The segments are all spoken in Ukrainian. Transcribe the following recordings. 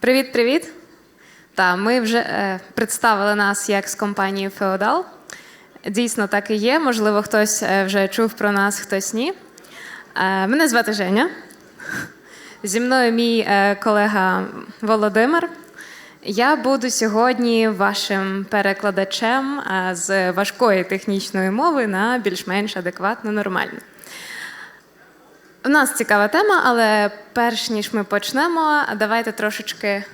Привіт, привіт. Та ми вже е, представили нас як з компанією Феодал. Дійсно, так і є. Можливо, хтось е, вже чув про нас, хтось ні. Е, мене звати Женя. Зі мною мій е, колега Володимир. Я буду сьогодні вашим перекладачем е, з важкої технічної мови на більш-менш адекватну, нормальну. У нас цікава тема, але перш ніж ми почнемо, давайте трошечки,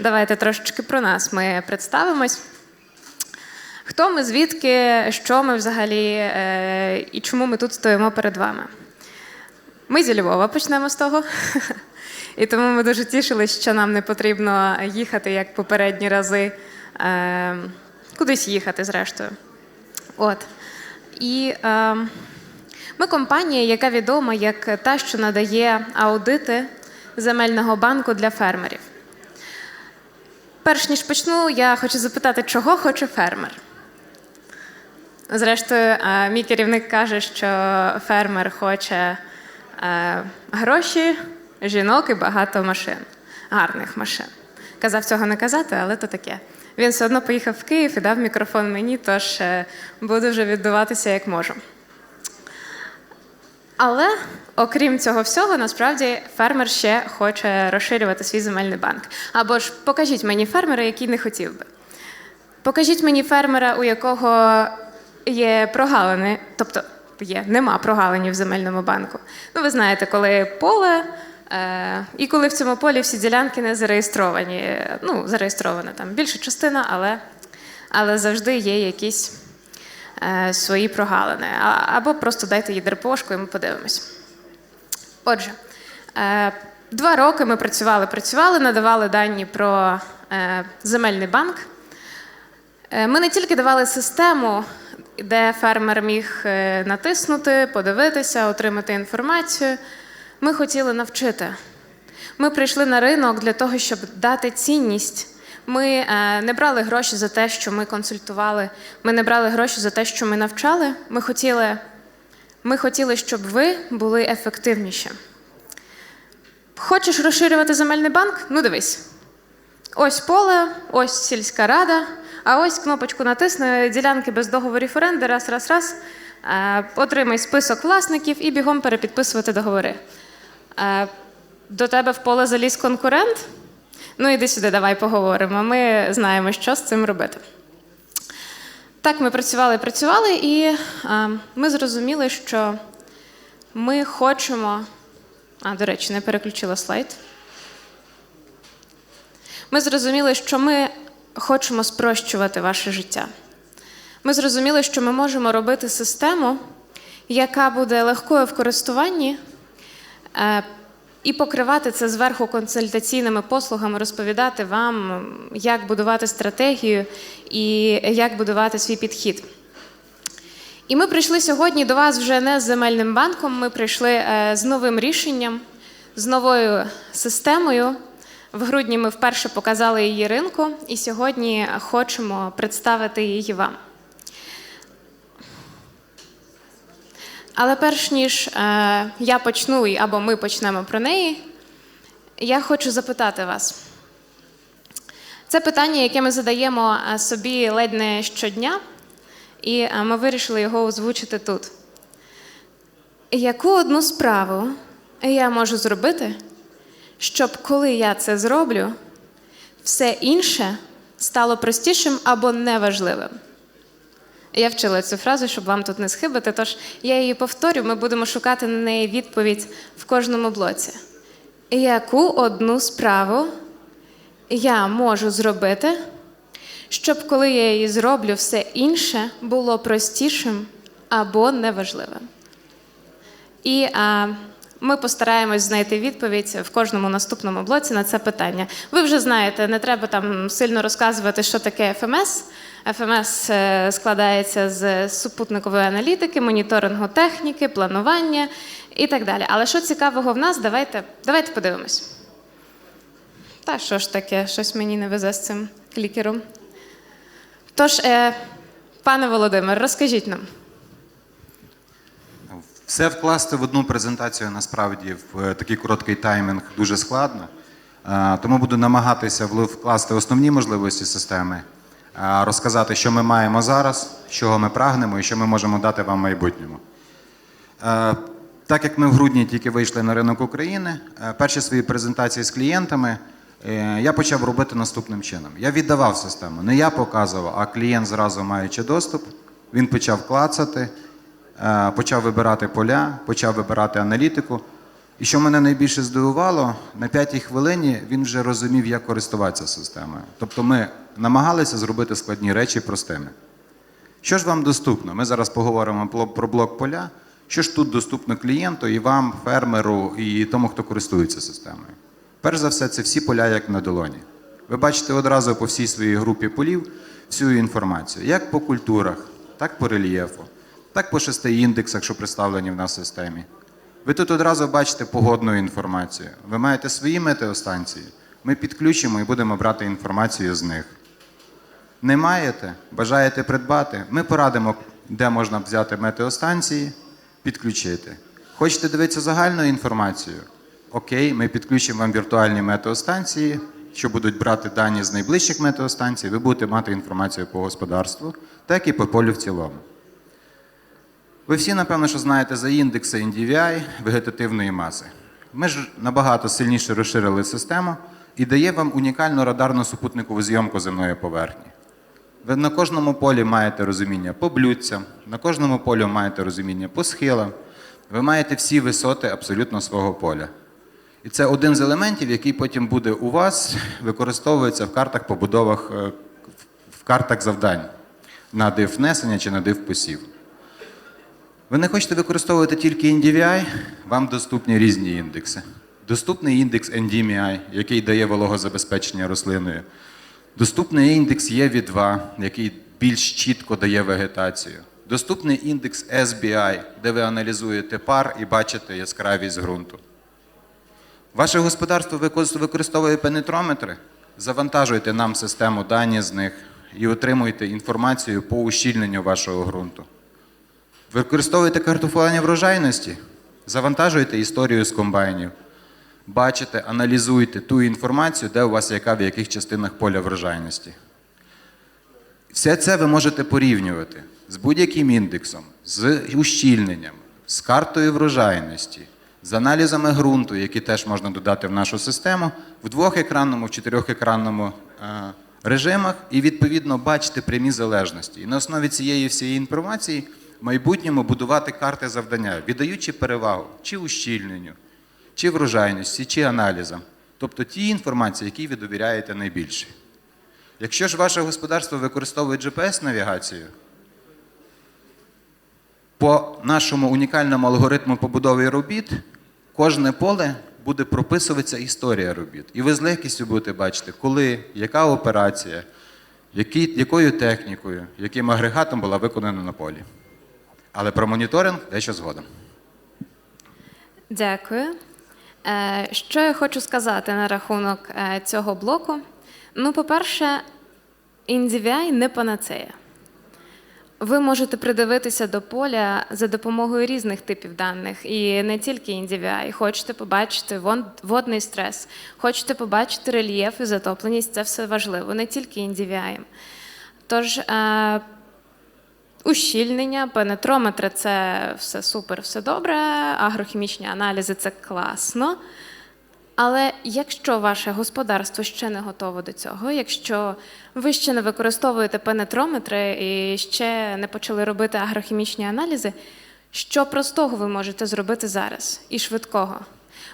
давайте трошечки про нас. Ми представимось. Хто ми, звідки, що ми взагалі е, і чому ми тут стоїмо перед вами? Ми зі Львова почнемо з того. І тому ми дуже тішились, що нам не потрібно їхати як попередні рази, е, кудись їхати, зрештою. От. І е, ми компанія, яка відома як та, що надає аудити земельного банку для фермерів. Перш ніж почну, я хочу запитати, чого хоче фермер. Зрештою, е, мій керівник каже, що фермер хоче е, гроші, жінок і багато машин, гарних машин. Казав цього не казати, але то таке. Він все одно поїхав в Київ і дав мікрофон мені, тож е, буду вже відбуватися як можу. Але окрім цього всього, насправді фермер ще хоче розширювати свій земельний банк. Або ж покажіть мені фермера, який не хотів би. Покажіть мені фермера, у якого є прогалини, тобто є, нема прогалинів в земельному банку. Ну, ви знаєте, коли поле, е, і коли в цьому полі всі ділянки не зареєстровані. Ну, зареєстрована там більша частина, але, але завжди є якісь свої прогалини. Або просто дайте їй дрепошку, і ми подивимось. Отже, е, два роки ми працювали, працювали, надавали дані про е, земельний банк. Е, Ми не тільки давали систему, де фермер міг е, натиснути, подивитися, отримати інформацію. Ми хотіли навчити. Ми прийшли на ринок для того, щоб дати цінність. Ми е, не брали гроші за те, що ми консультували. Ми не брали гроші за те, що ми навчали. Ми хотіли, ми хотіли, щоб ви були ефективніші. Хочеш розширювати земельний банк? Ну дивись. Ось поле, ось сільська рада, а ось кнопочку натисни ділянки без договорів оренди, раз, раз, раз. Е, Отримай список власників і бігом перепідписувати договори. Е, До тебе в поле заліз конкурент? Ну, іди сюди, давай поговоримо. Ми знаємо, що з цим робити. Так, ми працювали, працювали, і е, ми зрозуміли, що ми хочемо. А, до речі, не переключила слайд. Ми зрозуміли, що ми хочемо спрощувати ваше життя. Ми зрозуміли, що ми можемо робити систему, яка буде легкою в користуванні, е, і покривати це зверху консультаційними послугами, розповідати вам, як будувати стратегію і як будувати свій підхід. І ми прийшли сьогодні до вас вже не з земельним банком. Ми прийшли е, з новим рішенням, з новою системою. В грудні ми вперше показали її ринку, і сьогодні хочемо представити її вам. Але перш ніж е, я почну або ми почнемо про неї, я хочу запитати вас. Це питання, яке ми задаємо е, собі ледь не щодня, і е, ми вирішили його озвучити тут. Яку одну справу я можу зробити, щоб коли я це зроблю, все інше стало простішим або неважливим? Я вчила цю фразу, щоб вам тут не схибити, тож я її повторю, ми будемо шукати на неї відповідь в кожному блоці. Яку одну справу я можу зробити, щоб коли я її зроблю, все інше було простішим або неважливим? І а, ми постараємось знайти відповідь в кожному наступному блоці на це питання. Ви вже знаєте, не треба там сильно розказувати, що таке ФМС. ФМС е, складається з супутникової аналітики, моніторингу техніки, планування і так далі. Але що цікавого в нас, давайте, давайте подивимось. Та що ж таке, щось мені не везе з цим клікером. Тож, е, пане Володимир, розкажіть нам. Все вкласти в одну презентацію насправді в е, такий короткий таймінг дуже складно. Е, Тому буду намагатися вкласти основні можливості системи, е, розказати, що ми маємо зараз, чого ми прагнемо і що ми можемо дати вам в майбутньому. Так як ми в грудні тільки вийшли на ринок України, перші свої презентації з клієнтами я почав робити наступним чином. Я віддавав систему. Не я показував, а клієнт зразу маючи доступ, він почав клацати, почав вибирати поля, почав вибирати аналітику. І що мене найбільше здивувало, на п'ятій хвилині він вже розумів, як користуватися системою. Тобто ми намагалися зробити складні речі простими. Що ж вам доступно? Ми зараз поговоримо про блок поля. Що ж тут доступно клієнту і вам, фермеру, і тому, хто користується системою? Перш за все, це всі поля, як на долоні. Ви бачите одразу по всій своїй групі полів всю інформацію, як по культурах, так по рельєфу, так по шести індексах, що представлені в нас в системі. Ви тут одразу бачите погодну інформацію. Ви маєте свої метеостанції. Ми підключимо і будемо брати інформацію з них. Не маєте, бажаєте придбати, ми порадимо, де можна взяти метеостанції, підключити. Хочете дивитися загальну інформацію? Окей, ми підключимо вам віртуальні метеостанції, що будуть брати дані з найближчих метеостанцій, ви будете мати інформацію по господарству, так і по полю в цілому. Ви всі, напевно, що знаєте за індекси NDVI вегетативної маси. Ми ж набагато сильніше розширили систему і дає вам унікальну радарну супутникову зйомку земної поверхні. Ви на кожному полі маєте розуміння по блюдцям, на кожному полі маєте розуміння по схилам. Ви маєте всі висоти абсолютно свого поля. І це один з елементів, який потім буде у вас, використовується в картах побудовах, е, в картах завдань на див внесення чи на див посів. Ви не хочете використовувати тільки NDVI, вам доступні різні індекси. Доступний індекс NDMI, який дає вологозабезпечення рослиною. Доступний індекс EV2, який більш чітко дає вегетацію. Доступний індекс SBI, де ви аналізуєте пар і бачите яскравість ґрунту. Ваше господарство використовує пенетрометри. Завантажуйте нам систему дані з них і отримуйте інформацію по ущільненню вашого ґрунту. Використовуєте картофування врожайності, завантажуєте історію з комбайнів, бачите, аналізуйте ту інформацію, де у вас яка в яких частинах поля врожайності. Все це ви можете порівнювати з будь-яким індексом, з ущільненням, з картою врожайності, з аналізами ґрунту, які теж можна додати в нашу систему, в двохекранному, в чотирьохекранному е, режимах, і відповідно бачити прямі залежності. І на основі цієї всієї інформації майбутньому будувати карти завдання, віддаючи перевагу чи ущільненню, чи врожайності, чи аналізам. Тобто ті інформації, які ви довіряєте найбільше. Якщо ж ваше господарство використовує GPS-навігацію, по нашому унікальному алгоритму побудови робіт, кожне поле буде прописуватися історія робіт. І ви з легкістю будете бачити, коли, яка операція, якою технікою, яким агрегатом була виконана на полі. Але про моніторинг дещо згодом. Дякую. Е, Що я хочу сказати на рахунок е, цього блоку? Ну, по-перше, NDVI не панацея. Ви можете придивитися до поля за допомогою різних типів даних, і не тільки NDVI. Хочете побачити водний стрес, хочете побачити рельєф і затопленість це все важливо, не тільки NDVI. Тож е, Ущільнення, пенетрометри це все супер, все добре, агрохімічні аналізи це класно. Але якщо ваше господарство ще не готове до цього, якщо ви ще не використовуєте пенетрометри і ще не почали робити агрохімічні аналізи, що простого ви можете зробити зараз і швидкого?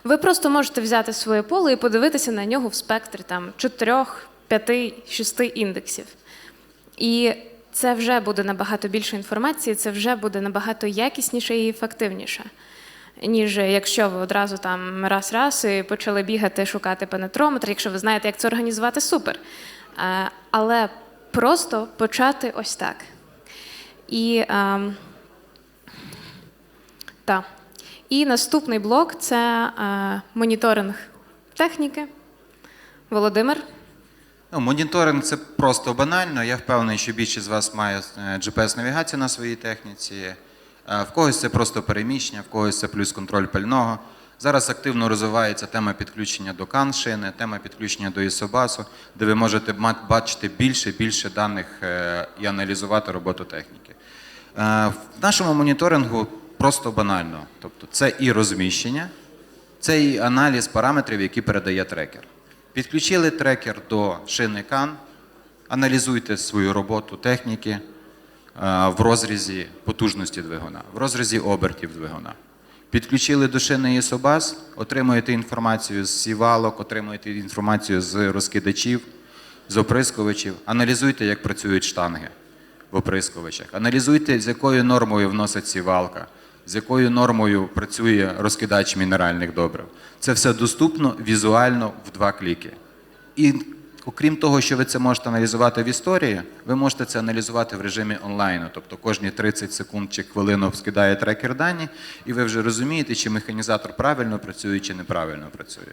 Ви просто можете взяти своє поле і подивитися на нього в спектрі там 4, 5, 6 індексів. І це вже буде набагато більше інформації, це вже буде набагато якісніше і ефективніше, ніж якщо ви одразу там раз-раз і почали бігати, шукати пенетрометр. Якщо ви знаєте, як це організувати, супер. Е, Але просто почати ось так. І, ем, та. і наступний блок це е, моніторинг техніки. Володимир. Ну, моніторинг це просто банально. Я впевнений, що більшість з вас має е, GPS-навігацію на своїй техніці. Е, В когось це просто переміщення, в когось це плюс контроль пального. Зараз активно розвивається тема підключення до кан шини, тема підключення до ісобасу, де ви можете бачити більше більше даних е, і аналізувати роботу техніки. В нашому моніторингу просто банально. Тобто це і розміщення, це і аналіз параметрів, які передає трекер. Підключили трекер до шини кан, аналізуйте свою роботу техніки е, в розрізі потужності двигуна, в розрізі обертів двигуна. Підключили до шини ISOBUS, отримуєте інформацію з сівалок, отримуєте інформацію з розкидачів, з оприскувачів. Аналізуйте, як працюють штанги в оприскувачах. Аналізуйте, з якою нормою вносить сівалка, з якою нормою працює розкидач мінеральних добрив. Це все доступно візуально в два кліки. І окрім того, що ви це можете аналізувати в історії, ви можете це аналізувати в режимі онлайну. Тобто кожні 30 секунд чи хвилину скидає трекер дані, і ви вже розумієте, чи механізатор правильно працює, чи неправильно працює.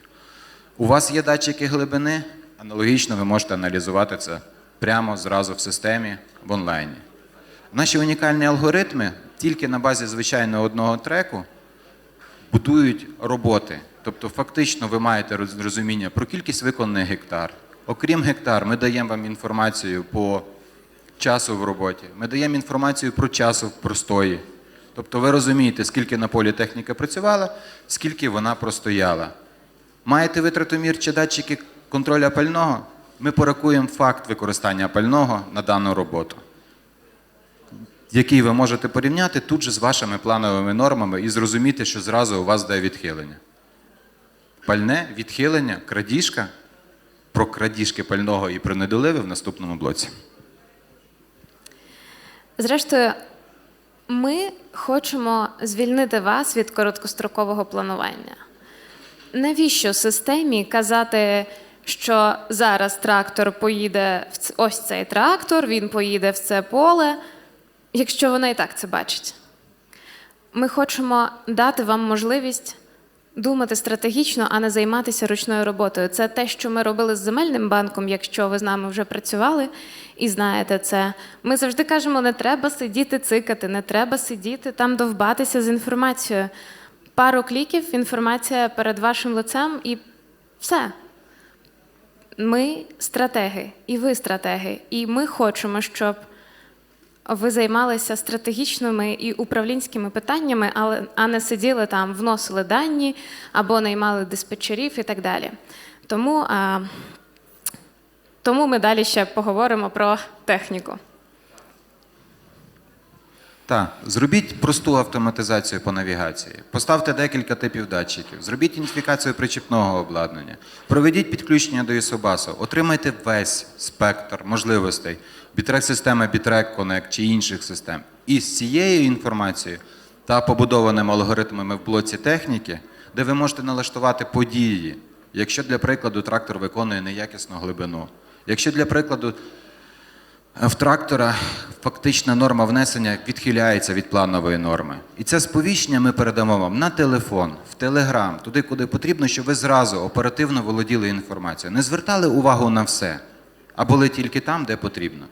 У вас є датчики глибини, аналогічно ви можете аналізувати це прямо зразу в системі в онлайні. Наші унікальні алгоритми тільки на базі звичайного одного треку будують роботи. Тобто, фактично, ви маєте роз- розуміння про кількість виконаних гектар. Окрім гектар, ми даємо вам інформацію по часу в роботі. Ми даємо інформацію про часу в простої. Тобто ви розумієте, скільки на полі техніка працювала, скільки вона простояла. Маєте витратомір чи датчики контроля пального? Ми порахуємо факт використання пального на дану роботу, який ви можете порівняти тут же з вашими плановими нормами і зрозуміти, що зразу у вас де відхилення. Пальне, відхилення, крадіжка. Про крадіжки пального і про недоливи в наступному блоці. Зрештою, ми хочемо звільнити вас від короткострокового планування. Навіщо системі казати, що зараз трактор поїде в ось цей трактор, він поїде в це поле, якщо вона і так це бачить? Ми хочемо дати вам можливість думати стратегічно, а не займатися ручною роботою. Це те, що ми робили з земельним банком, якщо ви з нами вже працювали і знаєте це. Ми завжди кажемо, не треба сидіти цикати, не треба сидіти там довбатися з інформацією. Пару кліків, інформація перед вашим лицем і все. Ми стратеги, і ви стратеги, і ми хочемо, щоб ви займалися стратегічними і управлінськими питаннями, але а не сиділи там, вносили дані або наймали диспетчерів і так далі. Тому, а, тому ми далі ще поговоримо про техніку. Так, зробіть просту автоматизацію по навігації. Поставте декілька типів датчиків, зробіть ідентифікацію причіпного обладнання, проведіть підключення до ISOBUS, отримайте весь спектр можливостей. Бітрек системи Bitrek Connect чи інших систем. І з цією інформацією та побудованими алгоритмами в блоці техніки, де ви можете налаштувати події, якщо для прикладу трактор виконує неякісну глибину, якщо для прикладу в трактора фактична норма внесення відхиляється від планової норми. І це сповіщення ми передамо вам на телефон, в телеграм, туди, куди потрібно, щоб ви зразу оперативно володіли інформацією. Не звертали увагу на все, а були тільки там, де потрібно.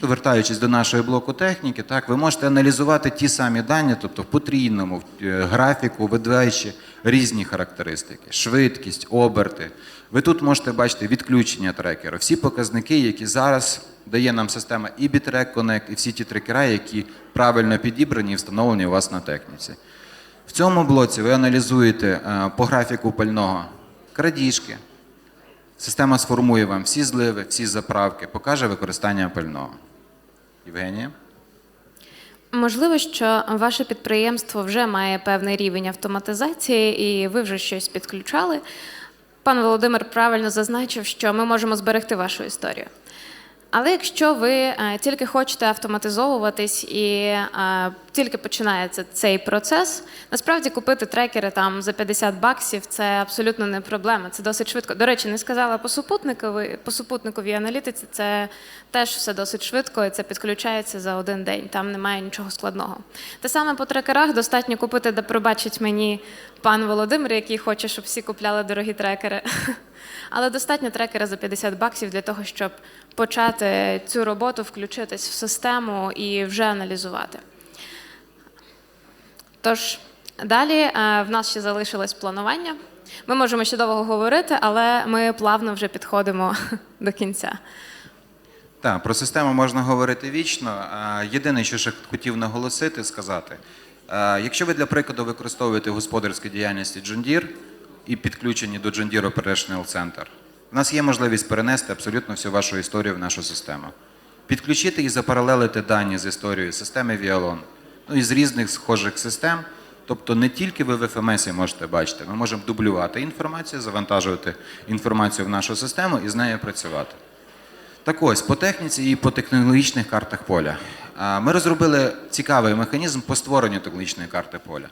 Вертаючись до нашої блоку техніки, так, ви можете аналізувати ті самі дані, тобто в потрійному в, е, графіку, видаючи різні характеристики, швидкість, оберти. Ви тут можете бачити відключення трекера, всі показники, які зараз дає нам система і Bitrek Connect, і всі ті трекера, які правильно підібрані і встановлені у вас на техніці. В цьому блоці ви аналізуєте е, по графіку пального крадіжки, Система сформує вам всі зливи, всі заправки, покаже використання пального. Євгенія? Можливо, що ваше підприємство вже має певний рівень автоматизації, і ви вже щось підключали. Пан Володимир правильно зазначив, що ми можемо зберегти вашу історію. Але якщо ви е, тільки хочете автоматизовуватись і е, тільки починається цей процес, насправді купити трекери там за 50 баксів це абсолютно не проблема. Це досить швидко. До речі, не сказала по супутникові, по супутниковій аналітиці. Це теж все досить швидко, і це підключається за один день. Там немає нічого складного. Те саме по трекерах достатньо купити, де пробачить мені пан Володимир, який хоче, щоб всі купляли дорогі трекери. Але достатньо трекера за 50 баксів для того, щоб почати цю роботу, включитись в систему і вже аналізувати. Тож, Далі е, в нас ще залишилось планування. Ми можемо ще довго говорити, але ми плавно вже підходимо до кінця. Так, про систему можна говорити вічно. Єдине, що ще хотів наголосити, сказати, якщо ви для прикладу використовуєте в господарській діяльності Deere і підключені до Deere Operational Center, у нас є можливість перенести абсолютно всю вашу історію в нашу систему. Підключити і запаралелити дані з історією системи Vialon, ну і з різних схожих систем. Тобто не тільки ви в FMS можете бачити, ми можемо дублювати інформацію, завантажувати інформацію в нашу систему і з нею працювати. Так ось, по техніці і по технологічних картах поля. Ми розробили цікавий механізм по створенню технологічної карти поля.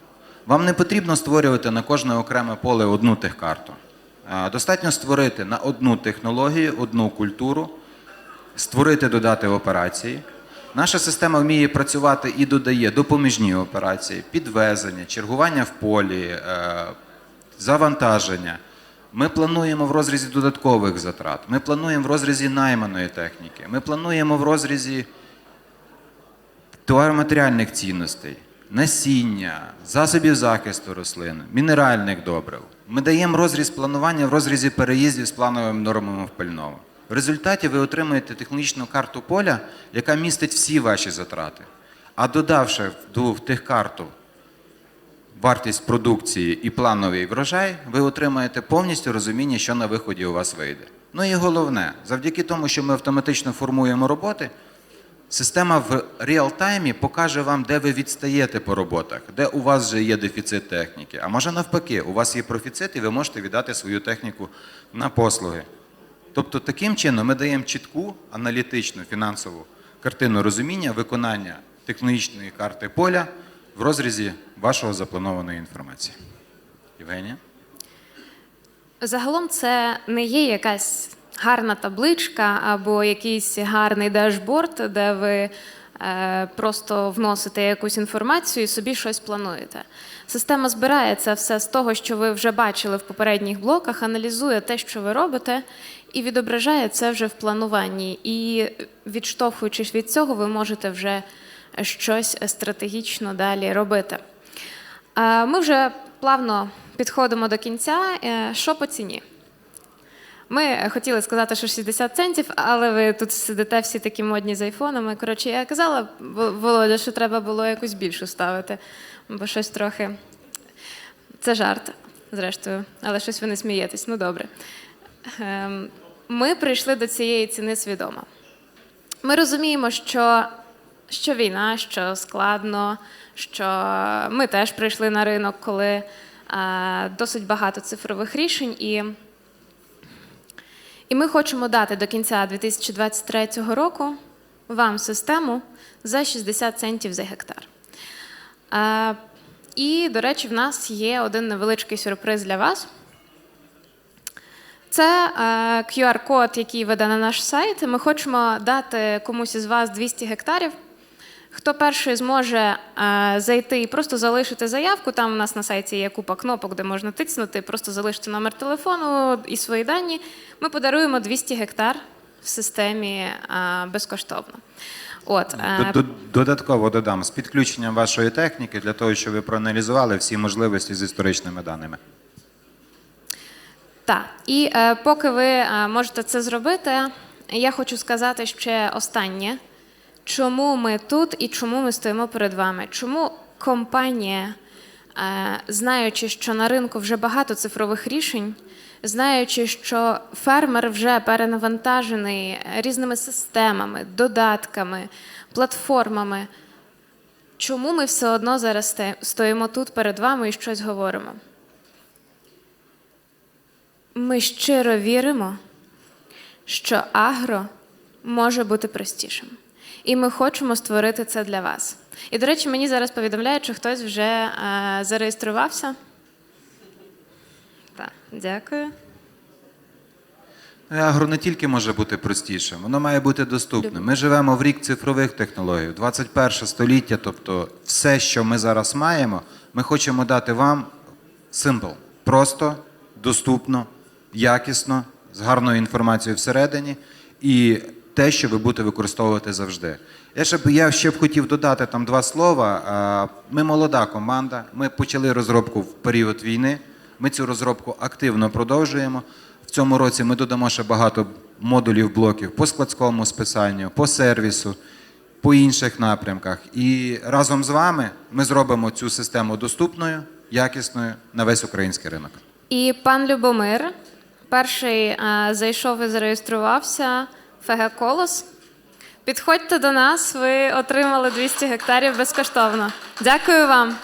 Вам не потрібно створювати на кожне окреме поле одну техкарту. А, Достатньо створити на одну технологію, одну культуру, створити, додати операції. Наша система вміє працювати і додає допоміжні операції, підвезення, чергування в полі, е, завантаження. Ми плануємо в розрізі додаткових затрат, ми плануємо в розрізі найманої техніки, ми плануємо в розрізі товароматеріальних цінностей, насіння, засобів захисту рослин, мінеральних добрив. Ми даємо розріз планування в розрізі переїздів з плановими нормами в пальному. В результаті ви отримуєте технологічну карту поля, яка містить всі ваші затрати. А додавши в тих карту вартість продукції і плановий врожай, ви отримаєте повністю розуміння, що на виході у вас вийде. Ну і головне, завдяки тому, що ми автоматично формуємо роботи, система в реал-таймі покаже вам, де ви відстаєте по роботах, де у вас вже є дефіцит техніки. А може навпаки, у вас є профіцит, і ви можете віддати свою техніку на послуги. Тобто, таким чином ми даємо чітку аналітичну фінансову картину розуміння виконання технологічної карти поля в розрізі вашого запланованої інформації. Євгенія? Загалом це не є якась гарна табличка або якийсь гарний дашборд, де ви просто вносите якусь інформацію і собі щось плануєте. Система збирає це все з того, що ви вже бачили в попередніх блоках, аналізує те, що ви робите, і відображає це вже в плануванні. І відштовхуючись від цього, ви можете вже щось стратегічно далі робити. Е, Ми вже плавно підходимо до кінця. Е, Що по ціні? Ми хотіли сказати, що 60 центів, але ви тут сидите всі такі модні з айфонами. Коротше, я казала Володя, що треба було якусь більшу ставити, бо щось трохи. Це жарт, зрештою, але щось ви не смієтесь. Ну добре. Ем, Ми прийшли до цієї ціни свідомо. Ми розуміємо, що, що війна, що складно, що ми теж прийшли на ринок, коли е, досить багато цифрових рішень. І, і ми хочемо дати до кінця 2023 року вам систему за 60 центів за гектар. І, до речі, в нас є один невеличкий сюрприз для вас. Це QR-код, який веде на наш сайт. Ми хочемо дати комусь із вас 200 гектарів. Хто перший зможе е, зайти і просто залишити заявку, там у нас на сайті є купа кнопок, де можна тицнути, просто залишити номер телефону і свої дані. Ми подаруємо 200 гектар в системі е, безкоштовно. От, е, Додатково додам з підключенням вашої техніки для того, щоб ви проаналізували всі можливості з історичними даними. Так, і е, поки ви можете це зробити, я хочу сказати ще останнє, чому ми тут і чому ми стоїмо перед вами. Чому компанія, е, знаючи, що на ринку вже багато цифрових рішень, знаючи, що фермер вже перенавантажений різними системами, додатками, платформами, чому ми все одно зараз стоїмо тут перед вами і щось говоримо? Ми щиро віримо, що агро може бути простішим. І ми хочемо створити це для вас. І, до речі, мені зараз повідомляють, що хтось вже е, зареєструвався. Так, дякую. Агро не тільки може бути простішим, воно має бути доступним. Ми живемо в рік цифрових технологій, 21 століття, тобто все, що ми зараз маємо, ми хочемо дати вам simple, просто, доступно, якісно, з гарною інформацією всередині і те, що ви будете використовувати завжди. Я ще б я ще б хотів додати там два слова. Ми молода команда. Ми почали розробку в період війни. Ми цю розробку активно продовжуємо. В цьому році ми додамо ще багато модулів, блоків по складському списанню, по сервісу, по інших напрямках. І разом з вами ми зробимо цю систему доступною, якісною на весь український ринок. І пан Любомир перший е, зайшов і зареєструвався ФГ Колос. Підходьте до нас, ви отримали 200 гектарів безкоштовно. Дякую вам.